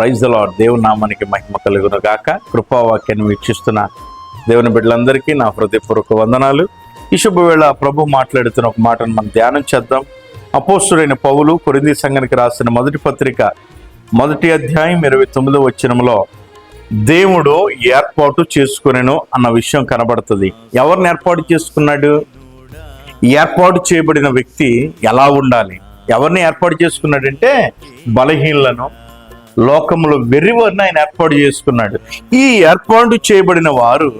Praise lord దేవుని నామానికి మహిమ కలుగును గాక కృపావాక్యాన్ని వీక్షిస్తున్న దేవుని బిడ్డలందరికీ నా హృదయపూర్వక వందనాలు. ఈ శుభవేళ ప్రభు మాట్లాడుతున్న ఒక మాటను మనం ధ్యానం చేద్దాం. అపోస్తుడైన పౌలు కొరింది సంఘానికి రాసిన మొదటి పత్రిక మొదటి అధ్యాయం ఇరవై తొమ్మిదో వచ్చినంలో దేవుడు ఏర్పాటు చేసుకునేను అన్న విషయం కనబడుతుంది. ఎవరిని ఏర్పాటు చేసుకున్నాడు? ఏర్పాటు చేయబడిన వ్యక్తి ఎలా ఉండాలి? ఎవరిని ఏర్పాటు చేసుకున్నాడంటే బలహీనలను లోకంలో వెర్రివారిని ఆయన ఏర్పాటు చేసుకున్నాడు. ఈ ఏర్పాటు చేయబడిన వారు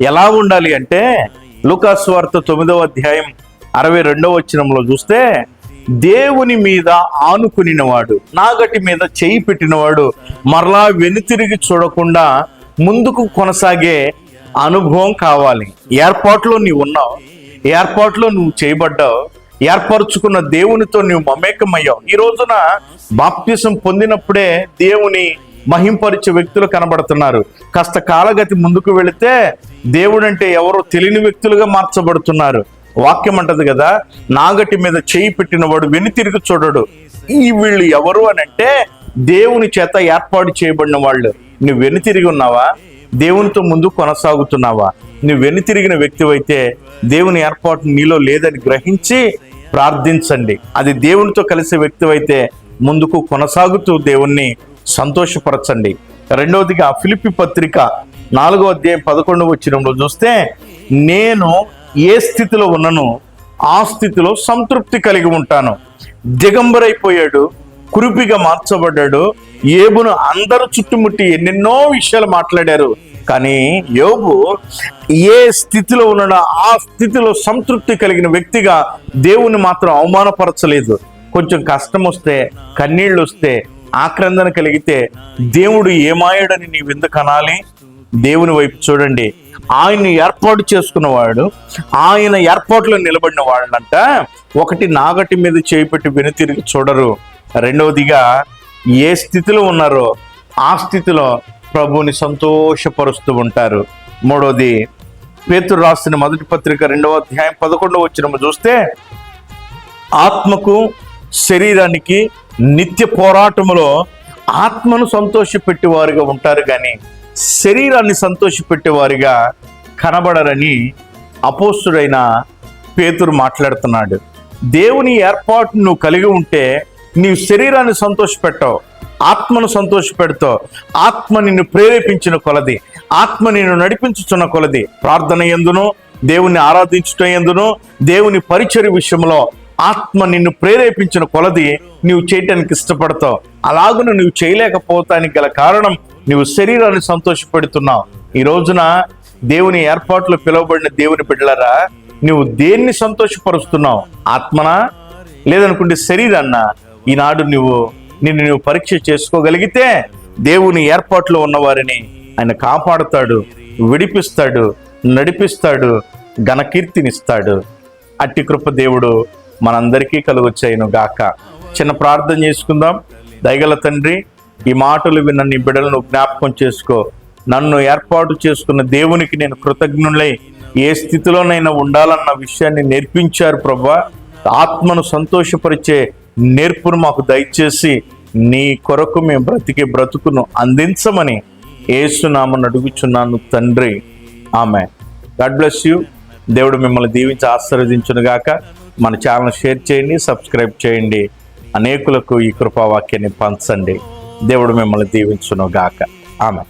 ఎలా ఉండాలి అంటే లుకాస్వార్త తొమ్మిదవ అధ్యాయం అరవై రెండవ వచనంలో చూస్తే దేవుని మీద ఆనుకునినవాడు నాగటి మీద చేయి పెట్టినవాడు మరలా వెనుతిరిగి చూడకుండా ముందుకు కొనసాగే అనుభవం కావాలి. ఏర్పాట్లో నీవు ఉన్నావు ఏర్పాట్లో నువ్వు చేయబడ్డావు ఏర్పరచుకున్న దేవునితో నువ్వు మమేకమయ్యావు. ఈ రోజున బాప్తిసం పొందినప్పుడే దేవుని మహింపరిచే వ్యక్తులు కనబడుతున్నారు. కాస్త కాలగతి ముందుకు వెళితే దేవుడు అంటే ఎవరో తెలియని వ్యక్తులుగా మార్చబడుతున్నారు. వాక్యం అంటది కదా నాగటి మీద చేయి పెట్టినవాడు వెనుతిరిగి చూడడు. ఈ వీళ్ళు ఎవరు అని అంటే దేవుని చేత ఏర్పాటు చేయబడిన వాళ్ళు. నువ్వు వెనుతిరిగి ఉన్నావా? దేవునితో ముందు కొనసాగుతున్నావా? నువ్వు వెనుతిరిగిన వ్యక్తివైతే దేవుని ఏర్పాటు నీలో లేదని గ్రహించి ప్రార్థించండి. అది దేవునితో కలిసే వ్యక్తివైతే ముందుకు కొనసాగుతూ దేవుణ్ణి సంతోషపరచండి. రెండవదిగా ఫిలిపి పత్రిక నాలుగో అధ్యాయం పదకొండు వచ్చినంలో చూస్తే నేను ఏ స్థితిలో ఉన్నను ఆ స్థితిలో సంతృప్తి కలిగి ఉంటాను. దిగంబరైపోయాడు కురిపిగా మార్చబడ్డాడు ఏబును అందరూ చుట్టుముట్టి ఎన్నెన్నో విషయాలు మాట్లాడారు. కానీ యోగు ఏ స్థితిలో ఉన్నాడో ఆ స్థితిలో సంతృప్తి కలిగిన వ్యక్తిగా దేవుని మాత్రం అవమానపరచలేదు. కొంచెం కష్టం వస్తే కన్నీళ్ళు వస్తే ఆక్రందన కలిగితే దేవుడు ఏమాయడని నీవు ఎందుకు అనాలి దేవుని వైపు చూడండి. ఆయన్ని ఏర్పాటు చేసుకున్నవాడు ఆయన ఏర్పాటులో నిలబడిన వాళ్ళంట ఒకటి నాగటి మీద చేయిపెట్టి వెనుతిరిగి చూడరు. రెండవదిగా ఏ స్థితిలో ఉన్నారో ఆ స్థితిలో ప్రభువుని సంతోషపరుస్తూ ఉంటారు. మూడవది పేతురు రాసిన మొదటి పత్రిక రెండవ అధ్యాయం పదకొండవ వచ్చిన చూస్తే ఆత్మకు శరీరానికి నిత్య పోరాటములో ఆత్మను సంతోషపెట్టేవారుగా ఉంటారు కానీ శరీరాన్ని సంతోషపెట్టేవారుగా కనబడరని అపోస్తుడైన పేతురు మాట్లాడుతున్నాడు. దేవుని ఏర్పాటు నువ్వు కలిగి ఉంటే నీ శరీరాన్ని సంతోషపెట్టవు. ఆత్మను సంతోషపెడతావు ఆత్మ నిన్ను ప్రేరేపించిన కొలది ఆత్మ నిన్ను నడిపించుచున్న కొలది. ప్రార్థన ఎందును దేవుని ఆరాధించుట ఎందును దేవుని పరిచయ విషయంలో ఆత్మ నిన్ను ప్రేరేపించిన కొలది నీవు చేయటానికి ఇష్టపడతావు. అలాగున నువ్వు చేయలేకపోతానికి గల కారణం నువ్వు శరీరాన్ని సంతోషపెడుతున్నావు. ఈ రోజున దేవుని ఏర్పాట్లు పిలువబడిన దేవుని బిడ్డలరా నువ్వు దేన్ని సంతోషపరుస్తున్నావు? ఆత్మనా? లేదనుకుంటే శరీరాన్న ఈనాడు నువ్వు నిన్ను నువ్వు పరీక్ష చేసుకోగలిగితే దేవుని ఏర్పాట్లో ఉన్నవారిని ఆయన కాపాడుతాడు విడిపిస్తాడు నడిపిస్తాడు ఘనకీర్తినిస్తాడు అట్టి కృప దేవుడు మనందరికీ కలుగొచ్చాయిను గాక. చిన్న ప్రార్థన చేసుకుందాం. దయగల తండ్రి ఈ మాటలు విన్న నీ బిడ్డలను జ్ఞాపకం చేసుకో. నన్ను ఏర్పాటు చేసుకున్న దేవునికి నేను కృతజ్ఞులై ఏ స్థితిలోనైనా ఉండాలన్న విషయాన్ని నేర్పించారు ప్రభా. ఆత్మను సంతోషపరిచే నేర్పును మాకు దయచేసి నీ కొరకు మేము బ్రతికే బ్రతుకును అందించమని ఏసునామని అడుగుచున్నాను తండ్రి. ఆమె గాడ్ బ్లెస్ యూ. దేవుడు మిమ్మల్ని దీవించి ఆశీర్వదించును గాక మన ఛానల్ షేర్ చేయండి సబ్స్క్రైబ్ చేయండి. అనేకులకు ఈ కృపావాక్యాన్ని పంచండి. దేవుడు మిమ్మల్ని దీవించును గాక ఆమె